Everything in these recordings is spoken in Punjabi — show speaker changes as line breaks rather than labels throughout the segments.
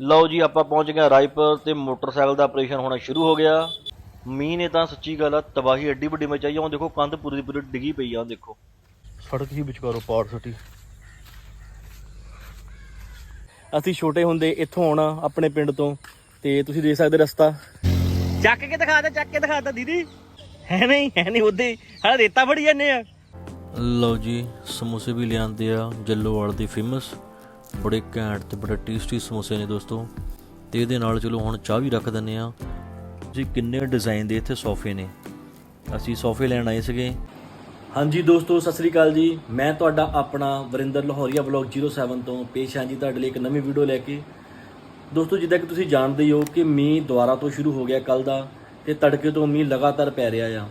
ਲਓ ਜੀ ਆਪਾਂ ਪਹੁੰਚ ਗਏ ਰਾਏਪੁਰ ਤੇ ਮੋਟਰਸਾਈਕਲ ਦਾ ਆਪਰੇਸ਼ਨ ਹੋਣਾ ਸ਼ੁਰੂ ਹੋ ਗਿਆ। ਮੀਂਹ ਨੇ ਤਾਂ ਸੱਚੀ ਗੱਲ ਆ ਤਬਾਹੀ ਐਡੀ ਵੱਡੀ ਮਚਾਈ ਆ। ਉਹ ਦੇਖੋ ਕੰਧ ਪੂਰੀ ਦੀ ਪੂਰੀ ਡਿੱਗੀ ਪਈ ਆ ਉਹ ਦੇਖੋ। ਸੜਕ ਹੀ ਵਿਚਕਾਰੋਂ ਪਾੜ ਸਟੀ। ਅਸੀਂ ਛੋਟੇ ਹੁੰਦੇ ਇੱਥੋਂ ਆਉਣਾ ਆਪਣੇ ਪਿੰਡ ਤੋਂ ਤੇ ਤੁਸੀਂ ਦੇਖ ਸਕਦੇ ਰਸਤਾ। ਚੱਕ ਕੇ ਦਿਖਾ ਦੇ ਚੱਕ ਕੇ ਦਿਖਾ ਦੇ ਦੀਦੀ। ਹੈ ਨਹੀਂ ਹੈ ਨਹੀਂ ਉਹਦੇ ਹਾਂ ਰੇਤਾ ਫੜੀ ਜਾਂਦੇ ਆ। ਲਓ ਜੀ ਸਮੋਸੇ ਵੀ ਲਿਆਂਦੇ ਆ ਜੱਲੋਵਾਲ ਦੇ ਫੇਮਸ ਬੜੇ ਘੈਂਟ ਤੇ ਬੜੇ ਟੇਸਟੀ ਸਮੋਸੇ ਨੇ ਦੋਸਤੋ। ਤੇ ਇਹਦੇ ਨਾਲ ਚਲੋ ਹੁਣ ਚਾਹ ਵੀ ਰੱਖ ਦਿੰਨੇ ਆ ਜੀ, ਕਿੰਨੇ ਡਿਜ਼ਾਈਨ ਦੇ ਇੱਥੇ ਸੋਫੇ ਨੇ। ਅਸੀਂ ਸੋਫੇ ਲੈਣ ਆਏ ਸੀਗੇ। ਹਾਂਜੀ ਦੋਸਤੋ, ਸਤਿ ਸ੍ਰੀ ਅਕਾਲ ਜੀ। ਮੈਂ ਤੁਹਾਡਾ ਆਪਣਾ ਵਰਿੰਦਰ ਲਾਹੌਰੀਆ ਬਲੌਗ 07 ਤੋਂ ਪੇਸ਼ ਹਾਂ ਜੀ ਤੁਹਾਡੇ ਲਈ ਇੱਕ ਨਵੀਂ ਵੀਡੀਓ ਲੈ ਕੇ। ਦੋਸਤੋ, ਜਿੱਦਾਂ ਕਿ ਤੁਸੀਂ ਜਾਣਦੇ ਹੋ ਕਿ ਮੀਂਹ ਦੁਬਾਰਾ ਤੋਂ ਸ਼ੁਰੂ ਹੋ ਗਿਆ ਕੱਲ ਦਾ ਤੇ ਤੜਕੇ ਤੋਂ ਮੀਂਹ ਲਗਾਤਾਰ ਪੈ ਰਿਹਾ ਆ।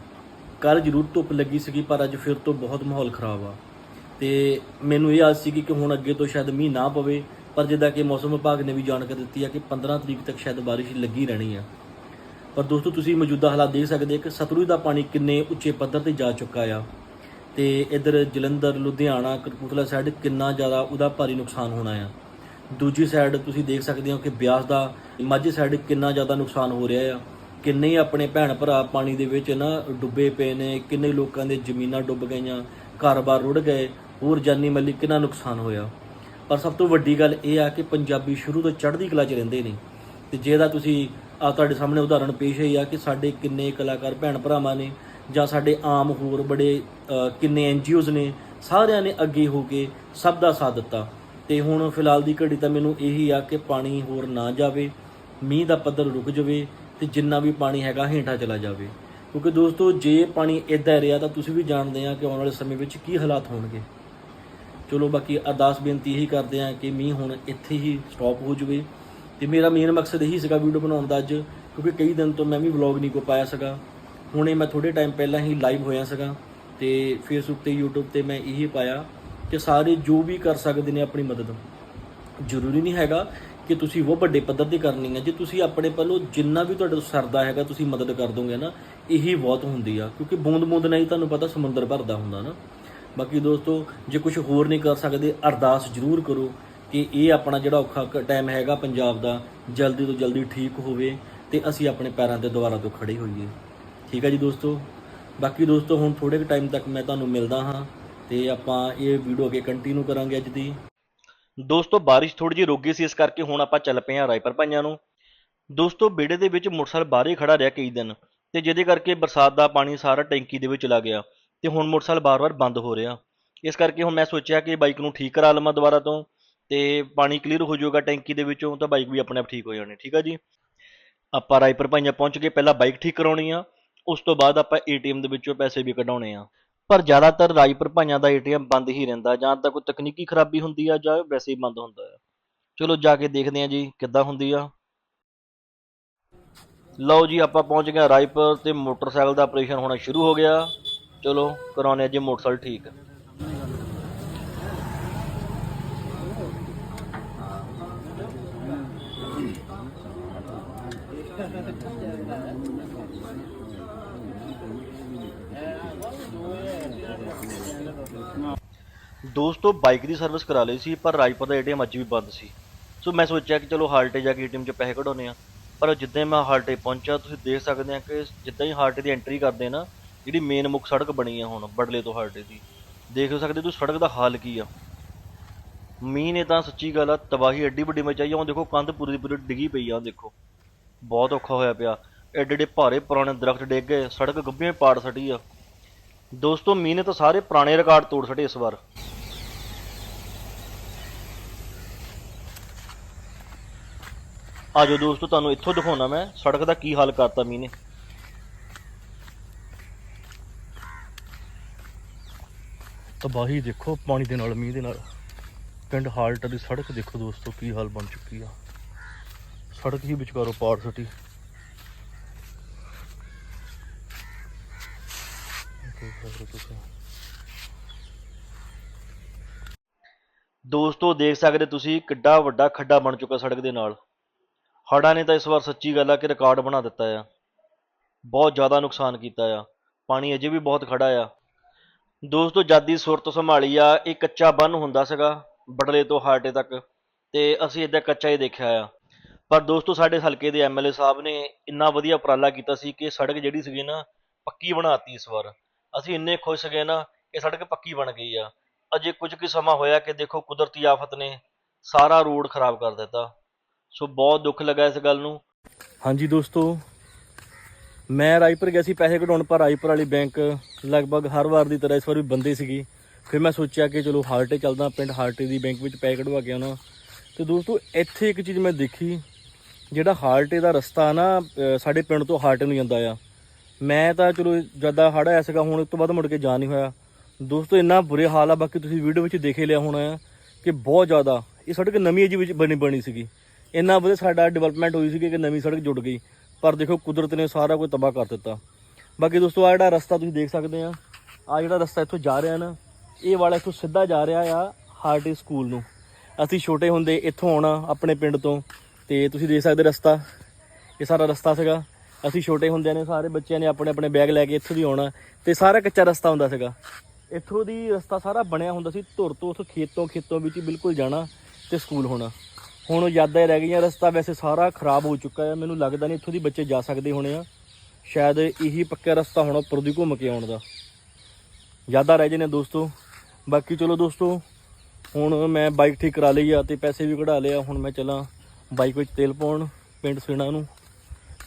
ਕੱਲ ਜ਼ਰੂਰ ਧੁੱਪ ਲੱਗੀ ਸੀਗੀ, ਪਰ ਅੱਜ ਫਿਰ ਤੋਂ ਬਹੁਤ ਮਾਹੌਲ ਖਰਾਬ ਆ। ਤੇ ਮੈਨੂੰ ਇਹ ਆਸ ਸੀ ਕਿ ਹੁਣ ਅੱਗੇ ਤੋਂ ਸ਼ਾਇਦ ਮੀਂਹ ਨਾ ਪਵੇ, ਪਰ ਜਿੱਦਾਂ ਕਿ ਮੌਸਮ ਵਿਭਾਗ ਨੇ ਵੀ ਜਾਣਕਾਰੀ ਦਿੱਤੀ ਆ ਕਿ 15 ਤਰੀਕ ਤੱਕ ਸ਼ਾਇਦ ਬਾਰਿਸ਼ ਲੱਗੀ ਰਹਿਣੀ ਆ। ਪਰ ਦੋਸਤੋ, ਤੁਸੀਂ ਮੌਜੂਦਾ ਹਾਲਾਤ ਦੇਖ ਸਕਦੇ ਕਿ ਸਤਲੁਜ ਦਾ ਪਾਣੀ ਕਿੰਨੇ ਉੱਚੇ ਪੱਧਰ ਤੇ ਜਾ ਚੁੱਕਾ ਆ। ਤੇ ਇਧਰ ਜਲੰਧਰ, ਲੁਧਿਆਣਾ, ਕਪੂਰਥਲਾ ਸਾਈਡ ਕਿੰਨਾ ਜ਼ਿਆਦਾ ਉਹਦਾ ਭਾਰੀ ਨੁਕਸਾਨ ਹੋਣਾ ਆ। ਦੂਜੀ ਸਾਈਡ ਤੁਸੀਂ ਦੇਖ ਸਕਦੇ ਹੋ ਕਿ ਬਿਆਸ ਦਾ ਮਾਝੇ ਸਾਈਡ ਕਿੰਨਾ ਜ਼ਿਆਦਾ ਨੁਕਸਾਨ ਹੋ ਰਿਹਾ ਆ। ਕਿੰਨੇ ਆਪਣੇ ਭੈਣ ਭਰਾ ਪਾਣੀ ਦੇ ਵਿੱਚ ਨਾ ਡੁੱਬੇ ਪਏ ਨੇ, ਕਿੰਨੇ ਲੋਕਾਂ ਦੇ ਜ਼ਮੀਨਾਂ ਡੁੱਬ ਗਈਆਂ, ਘਰ-ਬਾਰ ਰੁੜ ਗਏ। ਹੋਰ ਜਾਨੀ ਮੱਲੀ ਕਿੰਨਾ ਨੁਕਸਾਨ ਹੋਇਆ। ਪਰ ਸਭ ਤੋਂ ਵੱਡੀ ਗੱਲ ਇਹ ਆ ਕਿ ਪੰਜਾਬੀ ਸ਼ੁਰੂ ਤੋਂ ਚੜ੍ਹਦੀ ਕਲਾ 'ਚ ਰਹਿੰਦੇ ਨੇ। ਤੇ ਜਿਹਦਾ ਤੁਸੀਂ ਆ ਤੁਹਾਡੇ ਸਾਹਮਣੇ ਉਦਾਹਰਣ ਪੇਸ਼ ਹੈ ਆ ਕਿ ਸਾਡੇ ਕਿੰਨੇ ਕਲਾਕਾਰ ਭੈਣ ਭਰਾਵਾਂ ਨੇ ਜਾਂ ਸਾਡੇ ਆਮ ਹੋਰ ਬੜੇ ਅ, ਕਿੰਨੇ ਐਨਜੀਓਜ਼ ਨੇ ਸਾਰਿਆਂ ਨੇ ਅੱਗੇ ਹੋ ਕੇ ਸਭ ਦਾ ਸਾਥ ਦਿੱਤਾ। ਤੇ ਹੁਣ ਫਿਲਹਾਲ ਦੀ ਘੜੀ ਤਾਂ ਮੈਨੂੰ ਇਹੀ ਆ ਕਿ ਪਾਣੀ ਹੋਰ ਨਾ ਜਾਵੇ ਮੀਂਹ ਦਾ ਪੱਧਰ ਰੁਕ ਜਾਵੇ ਤੇ ਜਿੰਨਾ ਵੀ ਪਾਣੀ ਹੈਗਾ ਹੇਠਾਂ ਚਲਾ ਜਾਵੇ। ਕਿਉਂਕਿ ਦੋਸਤੋ ਜੇ ਪਾਣੀ ਇਦਾਂ ਰਿਹਾ ਤਾਂ ਤੁਸੀਂ ਵੀ ਜਾਣਦੇ ਆ ਕਿ ਆਉਣ ਵਾਲੇ ਸਮੇਂ ਵਿੱਚ ਕੀ ਹਾਲਾਤ ਹੋਣਗੇ। ਚਲੋ ਬਾਕੀ ਅਰਦਾਸ ਬੇਨਤੀ ਇਹੀ ਕਰਦੇ ਆ ਕਿ ਮੀਂਹ ਹੁਣ ਇੱਥੇ ਹੀ ਸਟਾਪ ਹੋ ਜਾਵੇ। ਤੇ ਮੇਰਾ ਮੇਨ ਮਕਸਦ ਇਹੀ ਸੀਗਾ ਵੀਡੀਓ ਬਣਾਉਣ ਦਾ ਅੱਜ, ਕਿਉਂਕਿ ਕਈ ਦਿਨ ਤੋਂ ਮੈਂ ਵੀ ਵਲੌਗ ਨਹੀਂ ਕੋ ਪਾਇਆ ਸੀਗਾ। ਹੁਣੇ ਮੈਂ ਥੋੜੇ ਟਾਈਮ ਪਹਿਲਾਂ ਹੀ ਲਾਈਵ ਹੋਇਆ ਸੀਗਾ ਤੇ ਫੇਸਬੁੱਕ ਤੇ YouTube ਤੇ ਮੈਂ ਇਹੀ ਪਾਇਆ ਕਿ ਸਾਰੇ ਜੋ ਵੀ ਕਰ ਸਕਦੇ ਨੇ ਆਪਣੀ ਮਦਦ। ਜ਼ਰੂਰੀ ਨਹੀਂ ਹੈਗਾ ਕਿ ਤੁਸੀਂ ਉਹ ਵੱਡੇ ਪੱਧਰ ਤੇ ਕਰਨੀ ਹੈ। ਜੇ ਤੁਸੀਂ ਆਪਣੇ ਵੱਲੋਂ ਜਿੰਨਾ ਵੀ ਤੁਹਾਡੇ ਤੋਂ ਸਰਦਾ ਹੈਗਾ, ਤੁਸੀਂ ਮਦਦ ਕਰ ਦੋਗੇ ਨਾ, ਇਹੀ ਬਹੁਤ ਹੁੰਦੀ ਆ। ਕਿਉਂਕਿ ਬੂੰਦ ਬੂੰਦ ਨਾਲ ਹੀ ਤੁਹਾਨੂੰ ਪਤਾ ਸਮੁੰਦਰ ਭਰਦਾ ਹੁੰਦਾ ਨਾ। ਬਾਕੀ ਦੋਸਤੋ, ਜੇ ਕੁਝ ਹੋਰ ਨਹੀਂ ਕਰ ਸਕਦੇ, ਅਰਦਾਸ ਜ਼ਰੂਰ ਕਰੋ ਕਿ ਇਹ ਆਪਣਾ ਜਿਹੜਾ ਔਖਾ ਟਾਈਮ ਹੈਗਾ ਪੰਜਾਬ ਦਾ, ਜਲਦੀ ਤੋਂ ਜਲਦੀ ਠੀਕ ਹੋਵੇ ਤੇ ਅਸੀਂ ਆਪਣੇ ਪੈਰਾਂ ਤੇ ਦੁਬਾਰਾ ਤੋਂ ਖੜੇ ਹੋਈਏ। ਠੀਕ ਹੈ ਜੀ ਦੋਸਤੋ? ਬਾਕੀ ਦੋਸਤੋ, ਹੁਣ ਥੋੜੇ ਕੁ ਟਾਈਮ ਤੱਕ ਮੈਂ ਤੁਹਾਨੂੰ ਮਿਲਦਾ ਹਾਂ ਤੇ ਆਪਾਂ ਇਹ ਵੀਡੀਓ ਅੱਗੇ ਕੰਟੀਨਿਊ ਕਰਾਂਗੇ ਅੱਜ ਦੀ। ਦੋਸਤੋ, ਬਾਰਿਸ਼ ਥੋੜੀ ਜਿਹੀ ਰੁਕ ਗਈ ਸੀ, ਇਸ ਕਰਕੇ ਹੁਣ ਆਪਾਂ ਚੱਲ ਪਏ ਹਾਂ ਰਾਏਪੁਰ ਭਾਈਆਂ ਨੂੰ। ਦੋਸਤੋ, ਬੇੜੇ ਦੇ ਵਿੱਚ ਮੋਟਰਸਾਈਕਲ ਬਾਹਰ ਹੀ ਖੜਾ ਰਿਹਾ ਕਈ ਦਿਨ ਤੇ ਜਿਹਦੇ ਕਰਕੇ ਬਰਸਾਤ ਦਾ ਪਾਣੀ ਸਾਰਾ ਟੈਂਕੀ ਦੇ ਵਿੱਚ ਚਲਾ ਗਿਆ। ਤੇ ਹੁਣ ਮੋਟਰਸਾਈਕਲ ਬਾਰ-ਬਾਰ ਬੰਦ ਹੋ ਰਿਹਾ। ਇਸ ਕਰਕੇ ਹੁਣ ਮੈਂ ਸੋਚਿਆ ਕਿ ਬਾਈਕ ਨੂੰ ਠੀਕ ਕਰਾ ਲਵਾਂ ਦੁਬਾਰਾ ਤੋਂ ਤੇ ਪਾਣੀ ਕਲੀਅਰ ਹੋ ਜਾਊਗਾ ਟੈਂਕੀ ਦੇ ਵਿੱਚੋਂ, ਤਾਂ ਬਾਈਕ ਵੀ ਆਪਣੇ ਆਪ ਠੀਕ ਹੋ ਜਾਣੀ, ਠੀਕ ਆ ਜੀ? ਆਪਾਂ ਰਾਏਪੁਰ ਭਾਈਆਂ ਪਹੁੰਚ ਗਏ, ਪਹਿਲਾਂ ਬਾਈਕ ਠੀਕ ਕਰਾਉਣੀ ਆ, ਉਸ ਤੋਂ ਬਾਅਦ ਆਪਾਂ ਏਟੀਐਮ ਦੇ ਵਿੱਚੋਂ ਪੈਸੇ ਵੀ ਕਢਾਉਣੇ ਆ। ਪਰ ਜ਼ਿਆਦਾਤਰ ਰਾਏਪੁਰ ਭਾਈਆਂ ਦਾ ਏਟੀਐਮ ਬੰਦ ਹੀ ਰਹਿੰਦਾ, ਜਾਂ ਤਾਂ ਕੋਈ ਤਕਨੀਕੀ ਖਰਾਬੀ ਹੁੰਦੀ ਆ, ਜਾਂ ਵੈਸੇ ਹੀ ਬੰਦ ਹੁੰਦਾ ਆ। ਚਲੋ ਜਾ ਕੇ ਦੇਖਦੇ ਆ ਜੀ, ਕਿੱਦਾਂ ਹੁੰਦੀ ਆ। ਲਓ ਜੀ, ਆਪਾਂ ਪਹੁੰਚ ਗਏ ਰਾਏਪੁਰ ਤੇ ਮੋਟਰਸਾਈਕਲ ਦਾ ਆਪਰੇਸ਼ਨ ਹੋਣਾ ਸ਼ੁਰੂ ਹੋ ਗਿਆ। ਚਲੋ ਕਰਾਉਣੇ ਆ ਜੀ ਮੋਟਰਸਾਈਕਲ ਠੀਕ। ਦੋਸਤੋ ਬਾਈਕ ਦੀ ਸਰਵਿਸ ਕਰਾ ਲਈ ਸੀ, ਪਰ ਰਾਜਪੁਰ ਦਾ ਏਟੀਐਮ ਅੱਜ ਵੀ ਬੰਦ ਸੀ। ਸੋ ਮੈਂ ਸੋਚਿਆ ਕਿ ਚਲੋ ਹਾਲਟੇ ਜਾ ਕੇ ਏਟੀਐਮ 'ਚ ਪੈਸੇ ਕਢਾਉਣੇ ਆ ਪਰ ਜਿੱਦਾਂ ਮੈਂ ਹਾਲਟੇ ਪਹੁੰਚਿਆ, ਤੁਸੀਂ ਦੇਖ ਸਕਦੇ ਆ ਕਿ ਜਿੱਦਾਂ ਹੀ ਹਾਲਟੇ ਦੀ ਐਂਟਰੀ ਕਰਦੇ ਨਾ ਜਿਹੜੀ ਮੇਨ ਮੁੱਖ ਸੜਕ ਬਣੀ ਆ ਹੁਣ ਬੜਲੇ ਤੋਂ ਹਾਲਟੇ ਦੀ। ਦੇਖ ਸਕਦੇ ਤੁਸੀਂ ਸੜਕ ਦਾ ਹਾਲ ਕੀ ਆ। ਮੀਂਹ ਨੇ ਤਾਂ ਸੱਚੀ ਗੱਲ ਆ, ਤਬਾਹੀ ਐਡੀ ਵੱਡੀ ਮਚਾਈ ਆ। ਉਹ ਦੇਖੋ, ਕੰਧ ਪੂਰੀ ਦੀ ਪੂਰੀ ਡਿੱਗੀ ਪਈ ਆ, ਦੇਖੋ। ਬਹੁਤ ਔਖਾ ਹੋਇਆ ਪਿਆ। ਐਡੇ ਐਡੇ ਭਾਰੇ ਪੁਰਾਣੇ ਦਰਖਤ ਡਿੱਗ ਗਏ, ਸੜਕ ਗੱਭੀਆਂ ਪਾੜ ਸਟੀ ਆ। ਦੋਸਤੋ, ਮੀਂਹ ਨੇ ਤਾਂ ਸਾਰੇ ਪੁਰਾਣੇ ਰਿਕਾਰਡ ਤੋੜ ਛੱਡੇ ਇਸ ਵਾਰ। ਆਜੋ ਦੋਸਤੋ, ਤੁਹਾਨੂੰ ਇੱਥੋਂ ਦਿਖਾਉਣਾ ਮੈਂ ਸੜਕ ਦਾ ਕੀ ਹਾਲ ਕਰਤਾ ਮੀਂਹ ਨੇ। ਤਬਾਹੀ ਦੇਖੋ, ਪਾਣੀ ਦੇ ਨਾਲ, ਮੀਂਹ ਦੇ ਨਾਲ। ਪਿੰਡ ਹਾਲਟ ਦੀ ਸੜਕ ਦੇਖੋ ਦੋਸਤੋ, ਕੀ ਹਾਲ ਬਣ ਚੁੱਕੀ ਆ। ਸੜਕ ਹੀ ਵਿਚਕਾਰੋਂ ਪਾੜ ਸਟੀ। ਦੋਸਤੋ, ਦੇਖ ਸਕਦੇ ਤੁਸੀਂ ਕਿੱਡਾ ਵੱਡਾ ਖੱਡਾ ਬਣ ਚੁੱਕਾ ਸੜਕ ਦੇ ਨਾਲ। ਹੜ੍ਹਾਂ ਨੇ ਤਾਂ ਇਸ ਵਾਰ ਸੱਚੀ ਗੱਲ ਆ ਕਿ ਰਿਕਾਰਡ ਬਣਾ ਦਿੱਤਾ ਆ। ਬਹੁਤ ਜ਼ਿਆਦਾ ਨੁਕਸਾਨ ਕੀਤਾ ਆ। ਪਾਣੀ ਅਜੇ ਵੀ ਬਹੁਤ ਖੜਾ ਆ। ਦੋਸਤੋ, ਜਾਦੀ ਸੁਰਤ ਸੰਭਾਲੀ ਆ, ਇਹ ਕੱਚਾ ਬੰਨ ਹੁੰਦਾ ਸੀਗਾ ਬੜਲੇ ਤੋਂ ਹਾਰਟੇ ਤੱਕ, ਤੇ ਅਸੀਂ ਏਦਾਂ ਕੱਚਾ ਹੀ ਦੇਖਿਆ ਆ। ਪਰ ਦੋਸਤੋ, ਸਾਡੇ ਹਲਕੇ ਦੇ ਐਮਐਲਏ ਸਾਹਿਬ ਨੇ ਇੰਨਾ ਵਧੀਆ ਉਪਰਾਲਾ ਕੀਤਾ ਸੀ ਕਿ ਸੜਕ ਜਿਹੜੀ ਸੀਗੀ ਨਾ, ਪੱਕੀ ਬਣਾਤੀ ਇਸ ਵਾਰ। ਅਸੀਂ ਇੰਨੇ ਖੁਸ਼ ਸੀਗੇ ਨਾ ਕਿ ਸੜਕ ਪੱਕੀ ਬਣ ਗਈ ਆ। ਅਜੇ ਕੁਝ ਕੁ ਸਮਾਂ ਹੋਇਆ ਕਿ ਦੇਖੋ, ਕੁਦਰਤੀ ਆਫਤ ਨੇ ਸਾਰਾ ਰੋਡ ਖਰਾਬ ਕਰ ਦਿੱਤਾ। ਸੋ ਬਹੁਤ ਦੁੱਖ ਲੱਗਾ ਇਸ ਗੱਲ ਨੂੰ। ਹਾਂਜੀ ਦੋਸਤੋ ਮੈਂ ਰਾਏਪੁਰ ਗਿਆ ਸੀ ਪੈਸੇ ਕਢਾਉਣ, ਪਰ ਰਾਏਪੁਰ ਵਾਲੀ ਬੈਂਕ ਲਗਭਗ ਹਰ ਵਾਰ ਦੀ ਤਰ੍ਹਾਂ ਇਸ ਵਾਰ ਵੀ ਬੰਦੇ ਸੀਗੀ। ਫਿਰ ਮੈਂ ਸੋਚਿਆ ਕਿ ਚਲੋ ਹਾਰਟੇ ਚੱਲਦਾ, ਪਿੰਡ ਹਾਰਟੇ ਦੀ ਬੈਂਕ ਵਿੱਚ ਪੈਸੇ ਕਢਵਾ ਕੇ ਆਉਣਾ। ਤੇ ਦੋਸਤੋ, ਇੱਥੇ ਇੱਕ ਚੀਜ਼ ਮੈਂ ਦੇਖੀ, ਜਿਹੜਾ ਹਾਰਟੇ ਦਾ ਰਸਤਾ ਨਾ ਸਾਡੇ ਪਿੰਡ ਤੋਂ ਹਾਰਟੇ ਨੂੰ ਜਾਂਦਾ ਆ। ਮੈਂ ਤਾਂ ਚਲੋ ਜਦਾ ਹੜ ਆਇਆ ਸੀਗਾ, ਹੁਣ ਉਸ ਤੋਂ ਬਾਅਦ ਮੁੜ ਕੇ ਜਾ ਨਹੀਂ ਹੋਇਆ। ਦੋਸਤੋ, ਇੰਨਾ ਬੁਰੇ ਹਾਲ ਆ, ਬਾਕੀ ਤੁਸੀਂ ਵੀਡੀਓ ਵਿੱਚ ਦੇਖੇ ਲਿਆ ਹੋਣਾ ਆ ਕਿ ਬਹੁਤ ਜ਼ਿਆਦਾ। ਇਹ ਸੜਕ ਨਵੀਂ ਜੀ ਵਿੱਚ ਬਣੀ ਬਣੀ ਸੀਗੀ। ਇੰਨਾ ਵਧੀਆ ਸਾਡਾ ਡਿਵੈਲਪਮੈਂਟ ਹੋਈ ਸੀਗੀ ਕਿ ਨਵੀਂ ਸੜਕ ਜੁੜ ਗਈ। ਪਰ ਦੇਖੋ ਕੁਦਰਤ ਨੇ ਸਾਰਾ ਕੁਝ ਤਬਾਹ ਕਰ ਦਿੱਤਾ। ਬਾਕੀ ਦੋਸਤੋ ਆ ਜਿਹੜਾ ਰਸਤਾ ਤੁਸੀਂ ਦੇਖ ਸਕਦੇ ਆ ਆ ਜਿਹੜਾ ਰਸਤਾ ਇੱਥੋਂ ਜਾ ਰਿਹਾ ਨਾ, ਇਹ ਵਾਲਾ ਇੱਥੋਂ ਸਿੱਧਾ ਜਾ ਰਿਹਾ ਆ ਹਾਰਟੀ ਸਕੂਲ ਨੂੰ। ਅਸੀਂ ਛੋਟੇ ਹੁੰਦੇ ਇੱਥੋਂ ਆਉਣਾ ਆਪਣੇ ਪਿੰਡ ਤੋਂ, ਤੇ ਤੁਸੀਂ ਦੇਖ ਸਕਦੇ ਰਸਤਾ, ਇਹ ਸਾਰਾ ਰਸਤਾ ਸੀਗਾ। ਅਸੀਂ ਛੋਟੇ ਹੁੰਦਿਆਂ ਨੇ, ਸਾਰੇ ਬੱਚਿਆਂ ਨੇ ਆਪਣੇ ਆਪਣੇ ਬੈਗ ਲੈ ਕੇ ਇੱਥੋਂ ਦੀ ਆਉਣਾ, ਤੇ ਸਾਰਾ ਕੱਚਾ ਰਸਤਾ ਹੁੰਦਾ ਸੀਗਾ। ਇੱਥੋਂ ਦੀ ਰਸਤਾ ਸਾਰਾ ਬਣਿਆ ਹੁੰਦਾ ਸੀ, ਧੁਰ ਤੋਂ ਉੱਥੋਂ ਖੇਤੋਂ ਖੇਤੋਂ ਵਿੱਚ ਹੀ ਬਿਲਕੁਲ ਜਾਣਾ ਤੇ ਸਕੂਲ ਹੋਣਾ। ਹੁਣ ਉਹ ਯਾਦਾਂ ਹੀ ਰਹਿ ਗਈਆਂ, ਰਸਤਾ ਵੈਸੇ ਸਾਰਾ ਖਰਾਬ ਹੋ ਚੁੱਕਾ ਹੈ ਮੈਨੂੰ ਲੱਗਦਾ ਨਹੀਂ ਇੱਥੋਂ ਦੀ ਬੱਚੇ ਜਾ ਸਕਦੇ ਹੋਣੇ ਆ। ਸ਼ਾਇਦ ਇਹੀ ਪੱਕਾ ਰਸਤਾ ਹੋਣਾ ਉੱਪਰ ਦੀ ਘੁੰਮ ਕੇ ਆਉਣ ਦਾ। ਯਾਦਾਂ ਰਹਿ ਜਾਂਦੇ ਦੋਸਤੋ। ਬਾਕੀ ਚਲੋ ਦੋਸਤੋ, ਹੁਣ ਮੈਂ ਬਾਈਕ ਠੀਕ ਕਰਾ ਲਈ ਆ ਤੇ ਪੈਸੇ ਵੀ ਕਢਾ ਲਿਆ ਹੁਣ ਮੈਂ ਚਲਾਂ ਬਾਈਕ ਵਿੱਚ ਤੇਲ ਪਾਉਣ, ਪਿੰਡ ਸੇਣਾ ਨੂੰ।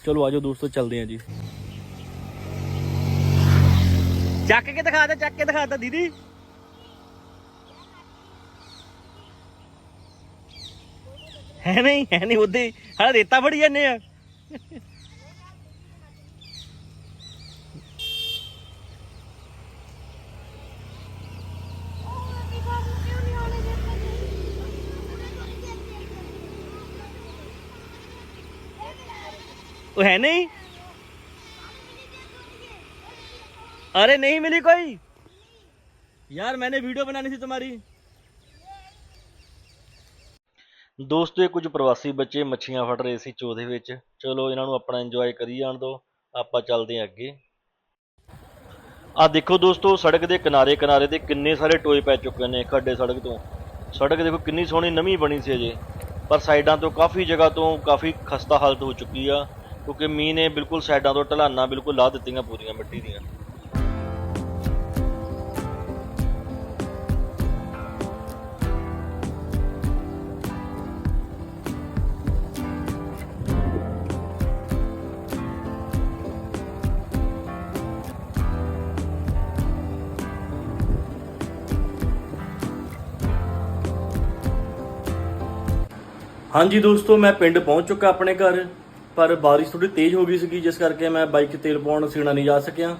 ਚਲੋ ਆਜੋ ਦੋਸਤੋ, ਚੱਲਦੇ ਆਂ ਜੀ। ਚੱਕ ਕੇ ਦਿਖਾ ਦੇ, ਚੱਕ ਕੇ ਦਿਖਾ ਤਾ ਦੀਦੀ। ਹੈ ਨਹੀਂ ਹੈ ਨਹੀਂ ਉਹਦੇ ਹਾਂ ਰੇਤਾ ਫੜੀ ਜਾਂਦੇ ਆ ਉਹ ਹੈ ਨਹੀਂ अरे नहीं मिली कोई यार मैंने वीडियो बनानी थी तुम्हारी ਦੋਸਤੋ, ਇਹ ਕੁਝ ਪ੍ਰਵਾਸੀ ਬੱਚੇ ਮੱਛੀਆਂ ਫੜ ਰਹੇ ਸੀ ਚੋ ਵਿੱਚ। ਚਲੋ, ਇਹਨਾਂ ਨੂੰ ਆਪਣਾ ਇੰਜੋਏ ਕਰੀ ਜਾਣ ਦਿਓ ਆਪਾਂ ਚੱਲਦੇ ਹਾਂ ਅੱਗੇ। ਆ ਦੇਖੋ ਦੋਸਤੋ, ਸੜਕ ਦੇ ਕਿਨਾਰੇ ਕਿਨਾਰੇ ਤੇ ਕਿੰਨੇ ਸਾਰੇ ਟੋਏ ਪੈ ਚੁੱਕੇ ਨੇ ਖੱਡੇ ਸੜਕ ਤੋਂ। ਸੜਕ ਦੇਖੋ, ਕਿੰਨੀ ਸੋਹਣੀ ਨਵੀਂ ਬਣੀ ਸੀ ਅਜੇ। ਪਰ ਸਾਈਡਾਂ ਤੋਂ ਕਾਫੀ ਜਗ੍ਹਾ ਤੋਂ ਕਾਫੀ ਖਸਤਾ ਹਾਲਤ ਹੋ ਚੁੱਕੀ ਆ, ਕਿਉਂਕਿ ਮੀਂਹ ਨੇ ਬਿਲਕੁਲ ਸਾਈਡਾਂ ਤੋਂ ਢਲਾਨਾਂ ਬਿਲਕੁਲ ਲਾ ਦਿੱਤੀਆਂ ਪੂਰੀਆਂ ਮਿੱਟੀ ਦੀਆਂ। ਹਾਂਜੀ ਦੋਸਤੋ, ਮੈਂ ਪਿੰਡ ਪਹੁੰਚ ਚੁੱਕਾ ਆਪਣੇ ਘਰ, ਪਰ ਬਾਰਿਸ਼ ਥੋੜੀ ਤੇਜ਼ ਹੋ ਗਈ ਸੀਗੀ, ਜਿਸ ਕਰਕੇ ਮੈਂ ਬਾਈਕ 'ਚ ਤੇਲ ਪਾਉਣ ਸੀਣਾ ਨਹੀਂ ਜਾ ਸਕਿਆ।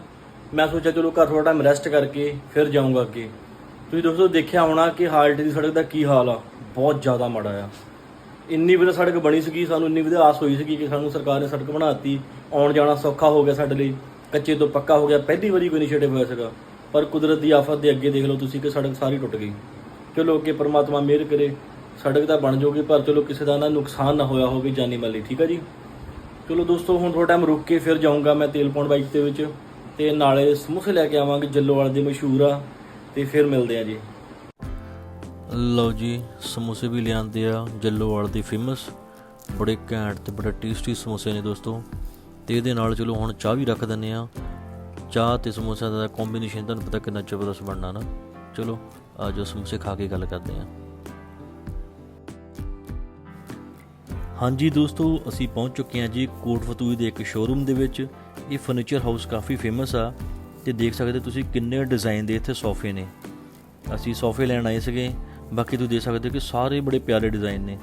ਮੈਂ ਸੋਚਿਆ, ਚਲੋ ਘਰ ਥੋੜਾ ਟਾਈਮ ਰੈਸਟ ਕਰਕੇ ਫਿਰ ਜਾਊਂਗਾ ਅੱਗੇ। ਤੁਸੀਂ ਦੋਸਤੋ ਦੇਖਿਆ ਹੋਣਾ ਕਿ ਹਾਲਟ ਦੀ ਸੜਕ ਦਾ ਕੀ ਹਾਲ ਆ? ਬਹੁਤ ਜ਼ਿਆਦਾ ਮਾੜਾ ਆ। ਇੰਨੀ ਵਧੀਆ ਸੜਕ ਬਣੀ ਸੀਗੀ, ਸਾਨੂੰ ਇੰਨੀ ਵਧੀਆ ਆਸ ਹੋਈ ਸੀਗੀ ਕਿ ਸਾਨੂੰ ਸਰਕਾਰ ਨੇ ਸੜਕ ਬਣਾਤੀ ਆਉਣ ਜਾਣਾ ਸੌਖਾ ਹੋ ਗਿਆ ਸਾਡੇ ਲਈ। ਕੱਚੇ ਤੋਂ ਪੱਕਾ ਹੋ ਗਿਆ, ਪਹਿਲੀ ਵਾਰੀ ਕੋਈ ਇਨੀਸ਼ੀਏਟਿਵ ਹੋਇਆ ਸੀਗਾ। ਪਰ ਕੁਦਰਤ ਦੀ ਆਫਤ ਦੇ ਅੱਗੇ ਦੇਖ ਲਓ ਤੁਸੀਂ ਕਿ ਸੜਕ ਸਾਰੀ ਟੁੱਟ ਗਈ। ਚਲੋ ਕਿ ਪਰਮਾਤਮਾ ਮਿਹਰ ਕਰੇ। ਸੜਕ ਤਾਂ ਬਣ ਜਾਊਗੀ, ਪਰ ਚਲੋ ਕਿਸੇ ਦਾ ਨਾ ਨੁਕਸਾਨ ਨਾ ਹੋਇਆ ਹੋਵੇ ਜਾਨੀ ਮਾਲੀ, ਠੀਕ ਆ ਜੀ? ਚਲੋ ਦੋਸਤੋ, ਹੁਣ ਥੋੜਾ ਟਾਈਮ ਰੁਕ ਕੇ ਫਿਰ ਜਾਊਂਗਾ ਮੈਂ ਤੇਲ ਪਾਉਣ ਬਾਈਕ ਦੇ ਵਿੱਚ ਤੇ ਨਾਲੇ ਸਮੋਸੇ ਲੈ ਕੇ ਆਵਾਂਗੇ ਜੱਲੋਵਾਲ ਦੇ ਮਸ਼ਹੂਰ ਆ ਤੇ ਫਿਰ ਮਿਲਦੇ ਆ ਜੀ। ਲਓ ਜੀ, ਸਮੋਸੇ ਵੀ ਲਿਆਂਦੇ ਆ ਜੱਲੋਵਾਲ ਦੇ ਫੇਮਸ ਬੜੇ ਘੈਂਟ ਤੇ ਬੜੇ ਟੇਸਟੀ ਸਮੋਸੇ ਨੇ ਦੋਸਤੋ। ਤੇ ਇਹਦੇ ਨਾਲ ਚਲੋ ਹੁਣ ਚਾਹ ਵੀ ਰੱਖ ਦਿੰਨੇ ਆ। ਚਾਹ ਤੇ ਸਮੋਸਿਆਂ ਦਾ ਕੰਬੀਨੇਸ਼ਨ ਤੁਹਾਨੂੰ ਪਤਾ ਕਿੰਨਾ ਜ਼ਬਰਦਸਤ ਬਣਨਾ ਨਾ। ਚਲੋ ਆਜੋ ਸਮੋਸੇ ਖਾ ਕੇ ਗੱਲ ਕਰਦੇ ਆ। ਹਾਂਜੀ ਦੋਸਤੋ, ਅਸੀਂ ਪਹੁੰਚ ਚੁੱਕੇ ਹਾਂ ਜੀ ਕੋਟ ਫਤੂਈ ਦੇ ਇੱਕ ਸ਼ੋਰੂਮ ਦੇ ਵਿੱਚ। ਇਹ ਫਰਨੀਚਰ ਹਾਊਸ ਕਾਫੀ ਫੇਮਸ ਆ ਤੇ ਦੇਖ ਸਕਦੇ ਤੁਸੀਂ ਕਿੰਨੇ ਡਿਜ਼ਾਈਨ ਦੇ ਇੱਥੇ ਸੋਫੇ ਨੇ। ਅਸੀਂ ਸੋਫੇ ਲੈਣ ਆਏ ਸੀਗੇ। ਬਾਕੀ ਤੁਸੀਂ ਦੇਖ ਸਕਦੇ ਹੋ ਕਿ ਸਾਰੇ ਬੜੇ ਪਿਆਰੇ ਡਿਜ਼ਾਈਨ ਨੇ।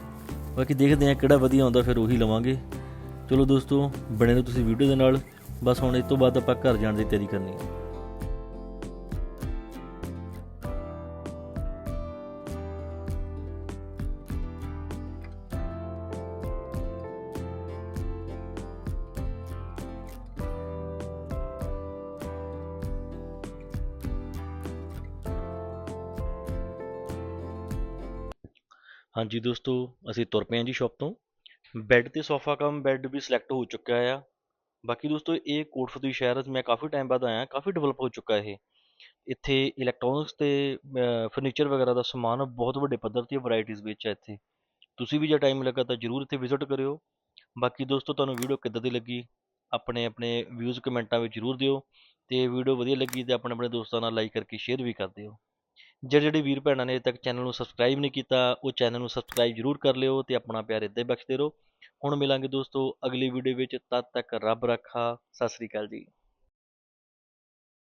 ਬਾਕੀ ਦੇਖਦੇ ਹਾਂ ਕਿਹੜਾ ਵਧੀਆ ਆਉਂਦਾ, ਫਿਰ ਉਹੀ ਲਵਾਂਗੇ। ਚਲੋ ਦੋਸਤੋ, ਬਣੇ ਰਹੋ ਤੁਸੀਂ ਵੀਡੀਓ ਦੇ ਨਾਲ। ਬਸ ਹੁਣ ਇਸ ਤੋਂ ਬਾਅਦ ਆਪਾਂ ਘਰ ਜਾਣ ਦੀ ਤਿਆਰੀ ਕਰਨੀ ਹੈ। ਹਾਂਜੀ ਦੋਸਤੋ, ਅਸੀਂ ਤੁਰ ਪਏ ਹਾਂ ਜੀ ਸ਼ਾਪ ਤੋਂ। ਬੈੱਡ ਤੇ ਸੋਫਾ ਕਮ ਬੈੱਡ ਵੀ ਸਿਲੈਕਟ ਹੋ ਚੁੱਕਾ ਆ। ਬਾਕੀ ਦੋਸਤੋ, ਇਹ ਕੋਟਫਤੂਈ ਸ਼ਹਿਰ 'ਚ ਮੈਂ ਕਾਫੀ ਟਾਈਮ ਬਾਅਦ ਆਇਆ ਕਾਫੀ ਡਿਵੈਲਪ ਹੋ ਚੁੱਕਾ ਇਹ। ਇੱਥੇ ਇਲੈਕਟ੍ਰੋਨਿਕਸ ਤੇ ਫਰਨੀਚਰ ਵਗੈਰਾ ਦਾ ਸਮਾਨ ਬਹੁਤ ਵੱਡੇ ਪੱਧਰ ਤੇ ਵੈਰਾਈਟੀਆਂ ਵਿੱਚ ਹੈ ਇੱਥੇ। ਤੁਸੀਂ ਵੀ ਜੇ ਟਾਈਮ ਲੱਗਾ ਤਾਂ ਜਰੂਰ ਇੱਥੇ ਵਿਜ਼ਿਟ ਕਰਿਓ। ਬਾਕੀ ਦੋਸਤੋ, ਤੁਹਾਨੂੰ ਵੀਡੀਓ ਕਿੱਦਾਂ ਦੀ ਲੱਗੀ? ਆਪਣੇ ਆਪਣੇ ਵਿਊਜ਼ ਕਮੈਂਟਾਂ ਵਿੱਚ ਜ਼ਰੂਰ ਦਿਓ। ਤੇ ਵੀਡੀਓ ਵਧੀਆ ਲੱਗੀ ਤੇ ਆਪਣੇ ਆਪਣੇ ਦੋਸਤਾਂ ਨਾਲ ਲਾਈਕ ਕਰਕੇ ਸ਼ੇਅਰ ਵੀ ਕਰ ਦਿਓ। ਜਿਹੜੇ ਜਿਹੜੇ ਵੀਰ ਭੈਣਾਂ ਨੇ ਅਜੇ ਤੱਕ ਚੈਨਲ ਨੂੰ ਸਬਸਕ੍ਰਾਈਬ ਨਹੀਂ ਕੀਤਾ, ਉਹ ਚੈਨਲ ਨੂੰ ਸਬਸਕ੍ਰਾਈਬ ਜ਼ਰੂਰ ਕਰ ਲਿਓ ਤੇ ਆਪਣਾ ਪਿਆਰ ਇੱਦਾਂ ਬਖਸ਼ਦੇ ਰਹੋ। ਹੁਣ ਮਿਲਾਂਗੇ ਦੋਸਤੋ ਅਗਲੀ ਵੀਡੀਓ ਵਿੱਚ, ਤਦ ਤੱਕ ਰੱਬ ਰੱਖਾ, ਸਤਿ ਸ੍ਰੀ ਅਕਾਲ ਜੀ।